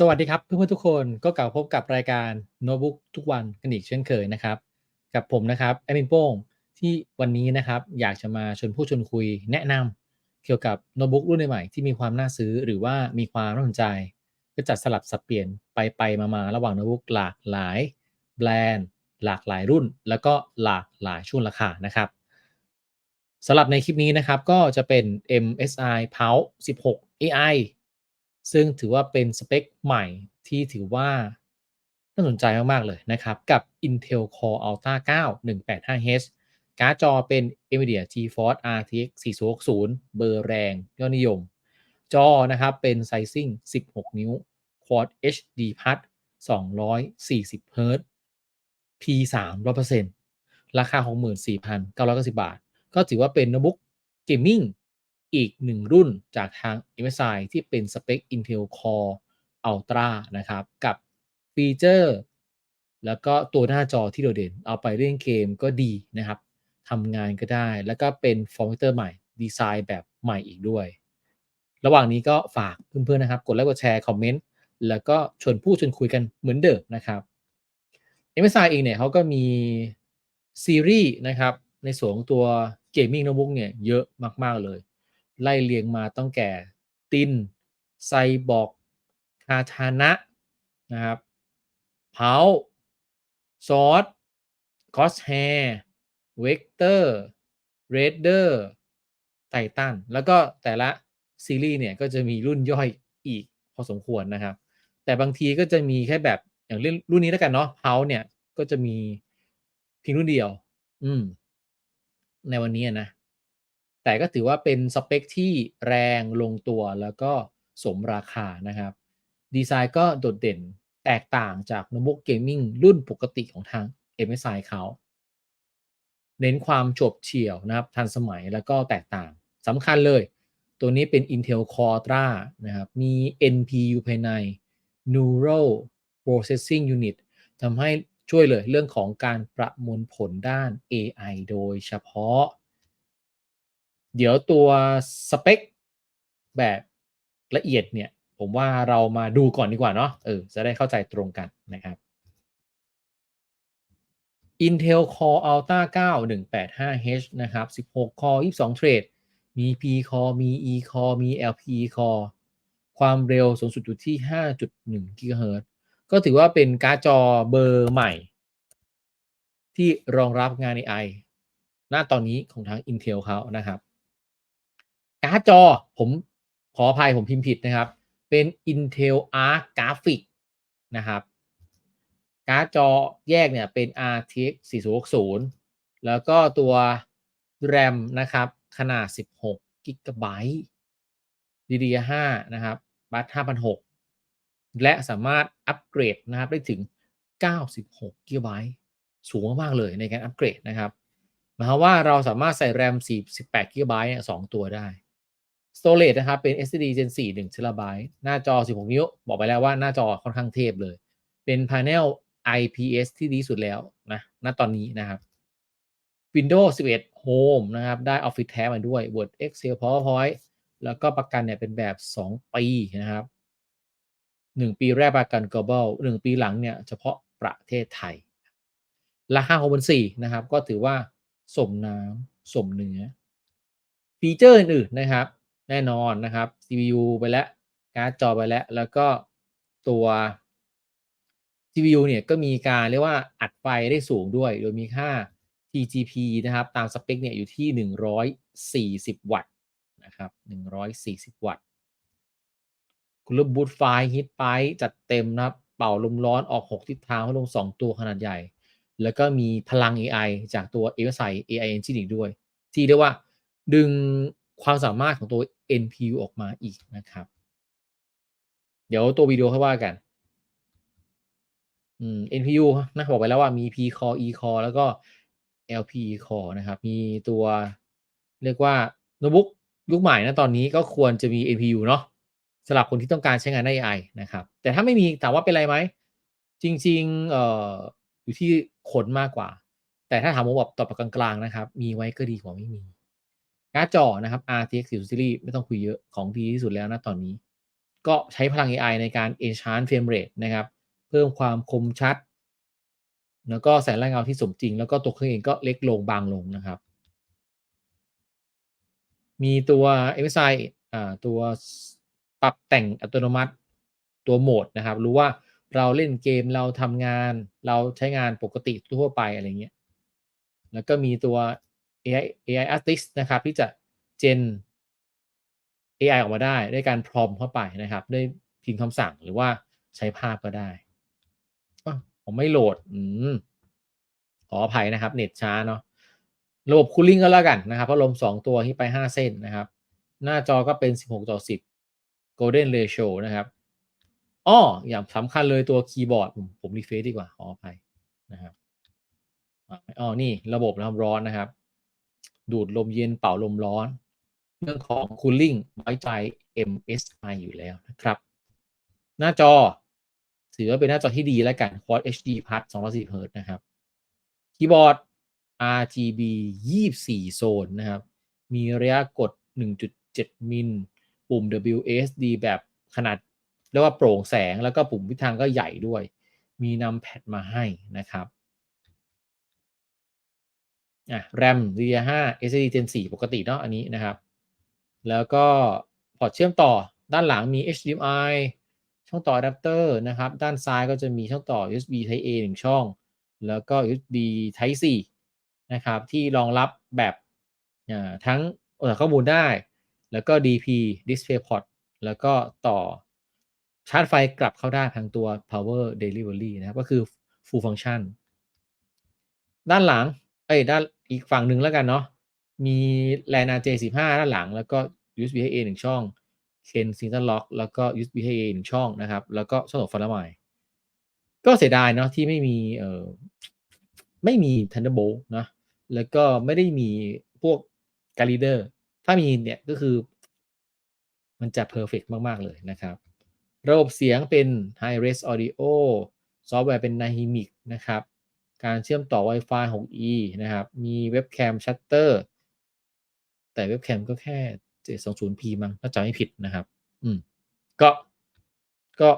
สวัสดีครับเพื่อนๆทุกคนก็กลับพบกับรายการโน้ตบุ๊กทุกวันกันอีกเช่นเคยนะครับ กับผมนะครับแอดมินโป้งที่วันนี้นะครับอยากจะมาชวนผู้ชวนคุยแนะนำเกี่ยวกับโน้ตบุ๊กรุ่นใหม่ที่มีความน่าซื้อหรือว่ามีความน่าสนใจ ก็จัดสลับสับเปลี่ยนไปไปมาๆระหว่างโน้ตบุ๊กหลากหลายแบรนด์ หลากหลายรุ่น แล้วก็หลากหลายช่วงราคานะครับสำหรับในคลิปนี้นะครับก็จะเป็น MSI Pulse 16 AI ซึ่งถือว่าเป็นสเปคใหม่ที่ถือว่าน่าสนใจมาก ๆ เลยนะครับ กับ Intel Core Ultra 9 185H การ์ดจอเป็น NVIDIA GeForce RTX 4060 เบอร์แรงยอดนิยม จอนะครับเป็น Sizing 16 นิ้ว Quad HD Plus 240 Hz P3 100%ราคา 64,990 บาท ก็ถือว่าเป็นโน้ตบุ๊กเกมมิ่ง อีกหนึ่งรุ่นจากทาง MSI ที่เป็นสเปค Intel Core Ultra นะครับ กับฟีเจอร์ แล้วก็ตัวหน้าจอที่โดดเด่น เอาไปเล่นเกมก็ดีนะครับทำงานก็ได้ แล้วก็เป็นฟอร์มเตอร์ใหม่ ดีไซน์แบบใหม่อีกด้วย ระหว่างนี้ก็ฝากเพื่อนๆนะครับ กดไลค์กดแชร์ คอมเมนต์ แล้วก็ชวนพูดชวนคุยกันเหมือนเดิมนะครับ MSI เองเนี่ยเขาก็มีซีรีส์นะครับ ในส่วนของตัวเกมมิ่งโน้ตบุ๊กเนี่ยเยอะมากๆเลย ไล่เรียงมาต้องแก่ติน ไซบอกคาทานะนะครับเพาซอสคอสแฮร์เวกเตอร์เรดเดอร์ไททันแล้วก็แต่ละซีรีส์เนี่ยก็จะมีรุ่นย่อยอีกพอสมควรนะครับ แต่บางทีก็จะมีแค่แบบอย่างรุ่นนี้แล้วกันเนาะเพาเนี่ยก็จะมีเพียงรุ่นเดียว อืม ในวันนี้นะ แต่ก็ถือว่าเป็นสเปคที่แรงลงตัวแล้วก็สมราคานะครับ ดีไซน์ก็โดดเด่นแตกต่างจากโน้ตบุ๊กเกมมิ่งรุ่นปกติของทาง MSI เขา เน้นความโฉบเฉี่ยวนะครับ ทันสมัยแล้วก็แตกต่างสำคัญเลย ตัวนี้เป็น Intel Core Ultra นะครับ มี NPU ภายใน Neural Processing Unit ทำให้ช่วยเลยเรื่องของการประมวลผลด้าน AI โดยเฉพาะ เดี๋ยวตัวสเปคแบบละเอียดเนี่ย ผมว่าเรามาดูก่อนดีกว่าเนาะเออจะได้เข้าใจตรงกันนะครับ Intel Core Ultra 9 185H นะครับ 16 Core 22 Thread มี P Core มี E Core มี LPE Core ความเร็วสูงสุดอยู่ที่ 5.1 GHz ก็ถือว่าเป็นการ์ดจอเบอร์ใหม่ ที่รองรับงาน AI หน้าตอนนี้ของทาง Intel เขานะครับ การ์ดจอผมขออภัยผมพิมพ์ผิดนะครับ เป็น Intel Arc Graphic นะครับ การ์ดจอแยกเนี่ยเป็น RTX 4060 แล้วก็ตัว RAM นะครับ ขนาด 16 GB DDR5 นะครับบัต5,600และสามารถอัปเกรดนะครับได้ถึง 96 GB สูงมาก ๆ เลยในการอัปเกรดนะครับหมายความว่าเราสามารถใส่ RAM 48 GB เนี่ย2ตัวได้ Storage นะครับ เป็น SSD Gen 4 1 TB หน้าจอ 16 นิ้ว บอกไปแล้วว่าหน้าจอค่อนข้างเทพเลย เป็น Panel IPS ที่ดีสุดแล้วนะณตอนนี้นะครับ Windows 11 Home นะครับ ได้ Office Tab มาด้วย Word Excel PowerPoint แล้วก็ประกันเนี่ยเป็นแบบ 2 ปีนะครับ 1 ปีแรกประกัน global 1 ปีหลังเนี่ยเฉพาะประเทศไทย ราคา6 4 0นะครับ ก็ถือว่าสมน้ำสมเนื้อ ฟีเจอร์อื่นๆนะครับ แน่นอนนะครับ CPU ไปแล้วการ์ดจอไปแล้ว แล้วก็ตัว CPU เนี่ยก็มีการเรียกว่าอัดไฟได้สูงด้วย โดยมีค่า TGP นะครับ ตามสเปคเนี่ยอยู่ที่ 140 วัตต์นะครับ 140 วัตต์คุณลบบูตไฟฮิตไปจัดเต็มนะครับ เป่าลมร้อนออก 6 ทิศทางให้ลง 2 ตัวขนาดใหญ่ แล้วก็มีพลัง AI จากตัว MSI AI Engine อีกด้วย ที่เรียกว่าดึงความสามารถของตัว NPU ออกมาอีกนะครับ เดี๋ยวตัววิดีโอค่อยว่ากันอืม NPU นะบอกไปแล้วว่ามี P core E core แล้วก็ LP core นะครับ มีตัวเรียกว่าโน้ตบุ๊กยุคใหม่นะตอนนี้ก็ควรจะมี NPU เนาะสำหรับคนที่ต้องการใช้งานได้ AI นะครับ แต่ถ้าไม่มีถามว่าเป็นไรไหม จริงๆเอ่ออยู่ที่คนมากกว่า แต่ถ้าถามผมแบบตอบกลางๆนะครับ มีไว้ก็ดีกว่าไม่มี การ์ดจอนะครับ RTX 40 Series ไม่ต้องคุยเยอะของดีที่สุดแล้วนะตอนนี้ ก็ใช้พลัง AI ในการ enhance frame rate นะครับ เพิ่มความคมชัด แล้วก็แสงและเงาที่สมจริง แล้วก็ตัวเครื่องเองก็เล็กลงบางลงนะครับ มีตัว MSI อ่าตัวปรับแต่งอัตโนมัติตัวโหมดนะครับ รู้ว่าเราเล่นเกมเราทำงาน เราใช้งานปกติทั่วไปอะไรเงี้ย แล้วก็มีตัว AI AI Artist นะครับ ที่จะเจน AI ออกมาได้ด้วยการพรอมเข้าไปนะครับด้วยพิมพ์คำสั่งหรือว่าใช้ภาพก็ได้ผมไม่โหลด อืมขออภัยนะครับ เน็ตช้าเนาะระบบคูลิ่งก็แล้วกันนะครับพัดลม2 ตัวที่ไป 5 เส้นนะครับ หน้าจอก็เป็น 16 ต่อ 10 Golden Ratio นะครับอ้ออย่างสำคัญเลยตัวคีย์บอร์ด ผมรีเฟซดีกว่าขออภัยนะครับอ๋อนี่ระบบน้ำร้อนนะครับ ดูดลมเย็นเป่าลมร้อน เรื่องของ cooling ไว้ใจ MSI อยู่แล้วนะครับ หน้าจอถือว่าเป็นหน้าจอที่ดีแล้วกัน Quad HD Plus 240 Hz นะครับ คีย์บอร์ด RGB 24 โซนนะครับ มีระยะกด 1.7 มิล ปุ่ม WSD แบบขนาดเรียกว่าโปร่งแสงแล้วก็ปุ่มทิศทางก็ใหญ่ด้วย มีนำแพดมาให้นะครับ อะ RAM DDR5 SSD Gen 4 ปกติเนาะอันนี้นะครับ แล้วก็พอร์ตเชื่อมต่อด้านหลังมี HDMI ช่องต่ออะแดปเตอร์นะครับ ด้านซ้ายก็จะมีช่องต่อ USB Type A 1 ช่อง แล้วก็ USB Type C นะครับ ที่รองรับแบบทั้งข้อมูลได้ แล้วก็ DP DisplayPort แล้วก็ต่อชาร์จไฟกลับเข้าได้ทางตัว Power Delivery นะครับ ก็คือ Full Function ด้านหลัง เอ้ย ด้าน อีกฝั่งหนึ่งแล้วกันเนาะมี LAN RJ15 ด้านหลัง แล้วก็ USB A 1ช่อง Ken s i n t e r Lock แล้วก็ USB A 1ช่องนะครับ แล้วก็ช่องต่อฟันละไมก็เสียดายเนาะที่ไม่มีเอ่อไม่มี Thunderbolt นะแล้วก็ไม่ได้มีพวก g a l i d e r ถ้ามีเนี่ยก็คือ มันจะ perfect มาก ๆ เลยนะครับ ระบบเสียงเป็น High Res Audio ซอฟต์แวร์เป็น Dynamic นะครับ การเชื่อมต่อ Wi-Fi 6E นะครับ มีเว็บแคมชัตเตอร์ แต่เว็บแคมก็แค่ 720p มั้งถ้าจำไม่ผิดนะครับ อืม ก็ ก็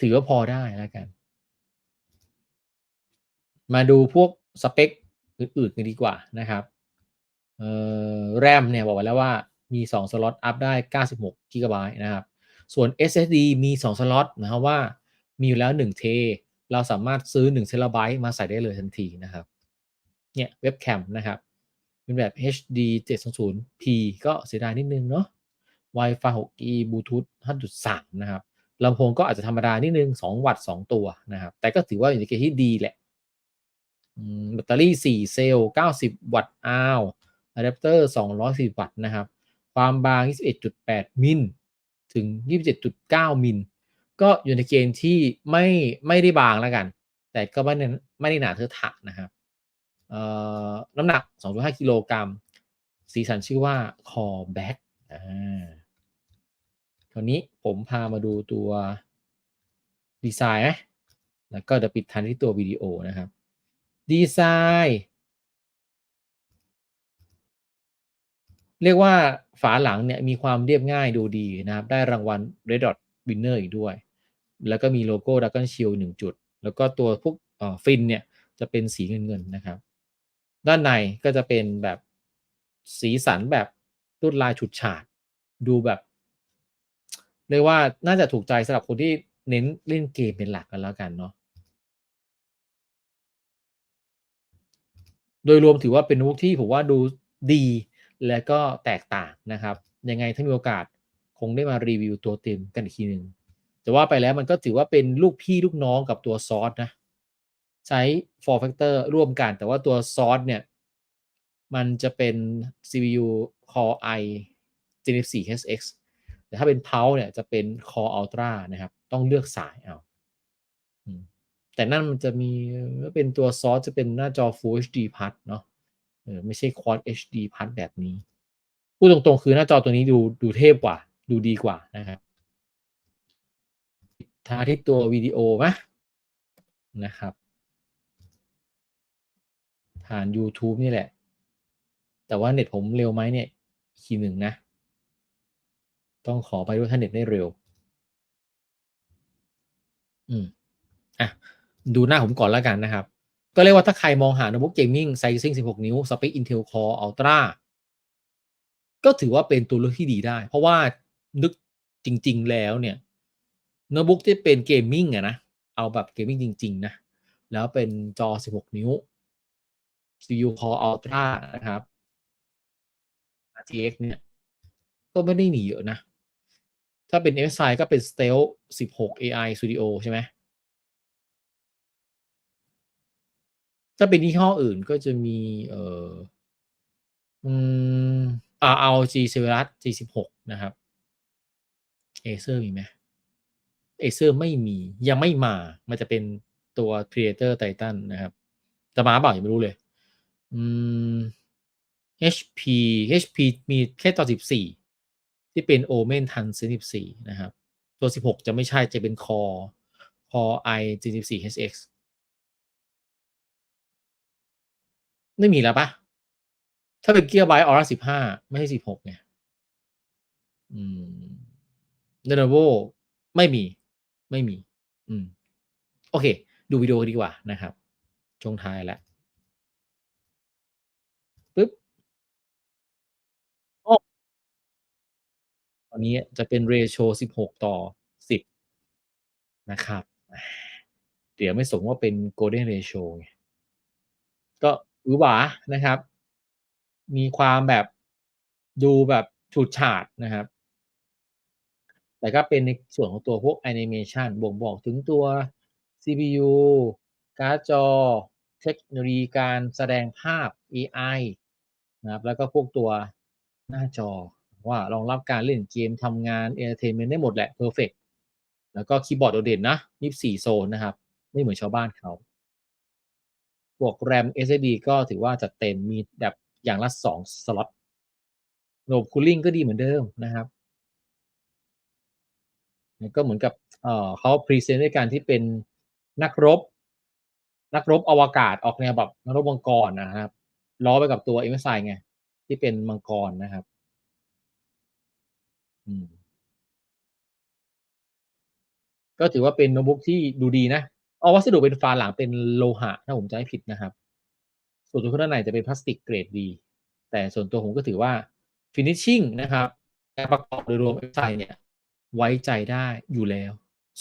ถือว่าพอได้แล้วกัน มาดูพวกสเปคอื่นๆกันดีกว่านะครับ เอ่อ RAM เนี่ยบอกไว้แล้วว่ามี 2 สล็อตอัพได้ 96 GB นะครับ ส่วน SSD มี 2 สล็อตนะครับว่ามีอยู่แล้ว1เท เราสามารถซื้อ1เทราไบต์มาใส่ได้เลยทันทีนะครับ เนี่ยเว็บแคมนะครับเป็นแบบ HD 720p ก็เสียดายนิดนึงเนาะ Wi-Fi 6E Bluetooth 5.3 นะครับลำโพงก็อาจจะธรรมดานิดนึง 2 วัตต์ 2 ตัวนะครับ แต่ก็ถือว่าอยู่ในเกณฑ์ที่ดีแหละแบตเตอรี่ 4 เซลล์ 90 วัตต์อาวอะแดปเตอร์210วัตต์นะครับ ความบาง 21.8 มิล ถึง 27.9 มิล ก็อยู่ในเกณฑ์ที่ไม่ไม่ได้บางแล้วกัน แต่ก็ไม่ไม่ได้หนาเทอะทะนะครับน้ำหนัก 2.5 กิโลกรัม สีสันชื่อว่า Core Black อ่าคราวนี้ผมพามาดูตัวดีไซน์ไหมแล้วก็จะปิดทันที่ตัววิดีโอนะครับ ดีไซน์ เรียกว่าฝาหลังเนี่ยมีความเรียบง่ายดูดีนะครับ ได้รางวัล Red Dot Winner อีกด้วย แล้วก็มีโลโก้ Dragon Shield หนึ่งจุด แล้วก็ตัวพวกฟินเนี่ยจะเป็นสีเงินเงินนะครับ ด้านในก็จะเป็นแบบสีสันแบบลวดลายฉุดฉาด ดูแบบเรียกว่าน่าจะถูกใจสำหรับคนที่เน้นเล่นเกมเป็นหลักกันแล้วกันเนาะโดยรวมถือว่าเป็นโน้ตที่ผมว่าดูดีและก็แตกต่างนะครับ ยังไงถ้ามีโอกาสคงได้มารีวิวตัวเต็มกันอีกทีหนึ่ง แต่ว่าไปแล้วมันก็ถือว่าเป็นลูกพี่ลูกน้องกับตัวซอสนะ ใช้4 factor ร่วมกัน แต่ว่าตัวซอสเนี่ย มันจะเป็น CPU Core i Gen 4 HX แต่ถ้าเป็นเพาเนี่ยจะเป็น Core Ultra นะครับ ต้องเลือกสายเอาแต่นั่นมันจะมีเป็นตัวซอสจะเป็นหน้าจอ Full HD Plus เนาะไม่ใช่ Quad HD Plus แบบนี้ พูดตรงๆ คือหน้าจอตัวนี้ดูดูเทพกว่า ดูดีกว่านะครับ ทาที่ตัววิดีโอไหมนะครับ ผ่าน YouTube นี่แหละ แต่ว่าเน็ตผมเร็วไหมเนี่ยคีหนึ่งนะ ต้องขอไปด้วยถ้าเน็ตได้เร็ว อืม อะ ดูหน้าผมก่อนแล้วกันนะครับ ก็เรียกว่าถ้าใครมองหาโน้ตบุ๊กเกมมิ่งไซซิ่ง16 นิ้ว สเปค Intel Core Ultra ก็ถือว่าเป็นตัวเลือกที่ดีได้ เพราะว่านึกจริง ๆ แล้วเนี่ย โน้ตบุ๊กที่เป็นเกมมิ่งอะนะ เอาแบบเกมมิ่งจริง ๆ นะ แล้วเป็นจอ 16 นิ้ว CPU Core Ultra นะครับ RTX เนี่ย ก็ไม่ได้หนีเยอะนะ ถ้าเป็น MSI ก็เป็น Stealth 16 AI Studio ใช่ไหมถ้าเป็นยี่ห้ออื่นก็จะมีเอ่ออืมอ่า ROG Zephyrus G16 นะครับ Acer มีไหม Acer ไม่มียังไม่มามันจะเป็นตัว Predator Titan นะครับจะมาเปล่ายังไม่รู้เลยอืม HP HP มีแค่ตัว14 ที่เป็น Omen Tan 14 นะครับ ตัว 16 จะไม่ใช่จะเป็น Core Core i G14 HX ไม่มีแล้วปล่า?ถ้าเป็น Gigabyte Aura 15ไม่ใช่16ไงอืม Lenovo ไม่มี ไม่มี อืม โอเค ดูวิดีโอดีกว่านะครับช่วงท้ายแล้วปึ๊บอ้อตอนนี้จะเป็น ratio 16:10 นะครับอาเดี๋ยวไม่สมว่าเป็น golden ratio ไงก็หวือหวานะครับ มีความแบบดูแบบฉูดฉาดนะครับ แต่ก็เป็นในส่วนของตัวพวกแอนิเมชันบ่งบอกถึงตัว CPU การ์ดจอ เทคโนโลยีการแสดงภาพ AI นะครับ แล้วก็พวกตัวหน้าจอว่ารองรับการเล่นเกมทำงานเอนเทอร์เทนเมนต์ได้หมดแหละเพอร์เฟกต์แล้วก็คีย์บอร์ดโดดเด่นนะ 24 โซนนะครับ ไม่เหมือนชาวบ้านเขาพวก RAM SSD ก็ถือว่าจัดเต็มมีแบบอย่างละ 2 สล็อตระบบ cooling ก็ดีเหมือนเดิมนะครับ ก็เหมือนกับเขาพรีเซนต์ด้วยการที่เป็นนักรบ นักรบอวกาศออกแนวแบบนักรบมังกรนะครับล้อไปกับตัว MSI ไง ที่เป็นมังกรนะครับก็ถือว่าเป็นโน้ตบุ๊กที่ดูดีนะเอ๋อวัสดุเป็นฝาหลังเป็นโลหะ ถ้าผมจำไม่ผิดนะครับ ส่วนตัวเครื่องด้านในจะเป็นพลาสติกเกรดดี แต่ส่วนตัวผมก็ถือว่า finishing นะครับการประกอบโดยรวม MSI เนี่ย ไว้ใจได้อยู่แล้ว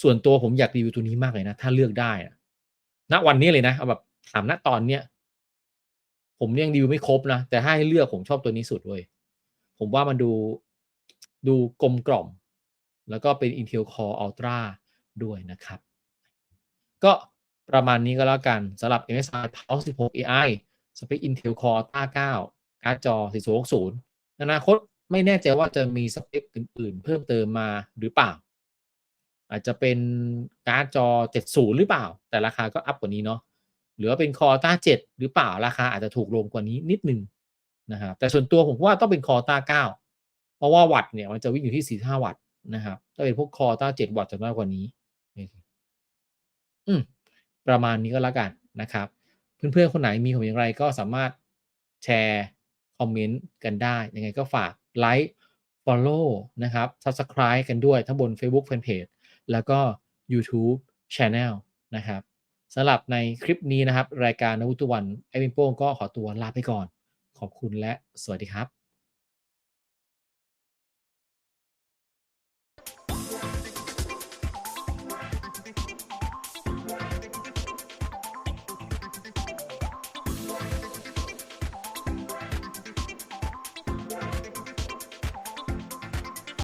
ส่วนตัวผมอยากรีวิวตัวนี้มากเลยนะ ถ้าเลือกได้อะณวันนี้เลยนะเอาแบบถามณตอนเนี้ยผมยังรีวิวไม่ครบนะแต่ถ้าให้เลือกผมชอบตัวนี้สุดเว้ยผมว่ามันดูดูกลมกล่อม แล้วก็เป็น Intel Core Ultra ด้วยนะครับ ก็ประมาณนี้ก็แล้วกันสำหรับ MSI Pulse 16 AI สเปค Intel Core Ultra 9 การ์ดจอ 4060 อนาคต ไม่แน่ใจว่าจะมีสเปคอื่น ๆ เพิ่มเติมมาหรือเปล่า อาจจะเป็นการ์ดจอ 70 หรือเปล่า แต่ราคาก็อัปกว่านี้เนาะหรือว่าเป็น Core Ultra 7หรือเปล่าราคาอาจจะถูกลงกว่านี้นิดหนึ่งนะครับแต่ส่วนตัวผมว่าต้องเป็น Core Ultra 9เพราะว่าวัตต์เนี่ยมันจะวิ่งอยู่ที่ 45 วัตต์นะครับถ้าเป็นพวก Core Ultra 7วัตต์จะน้อยกว่านี้อืมประมาณนี้ก็แล้วกันนะครับ เพื่อนๆคนไหนมีความอย่างไรก็สามารถแชร์คอมเมนต์กันได้ ยังไงก็ฝาก ไลค์ฟอลโล่นะครับ Subscribe กันด้วยทั้งบนเฟซบุ๊กแฟนเพจแล้วก็ยูทูบ Channel นะครับสำหรับในคลิปนี้นะครับ รายการนวุตุวันไอวินโป้งก็ขอตัวลาไปก่อน ขอบคุณและสวัสดีครับ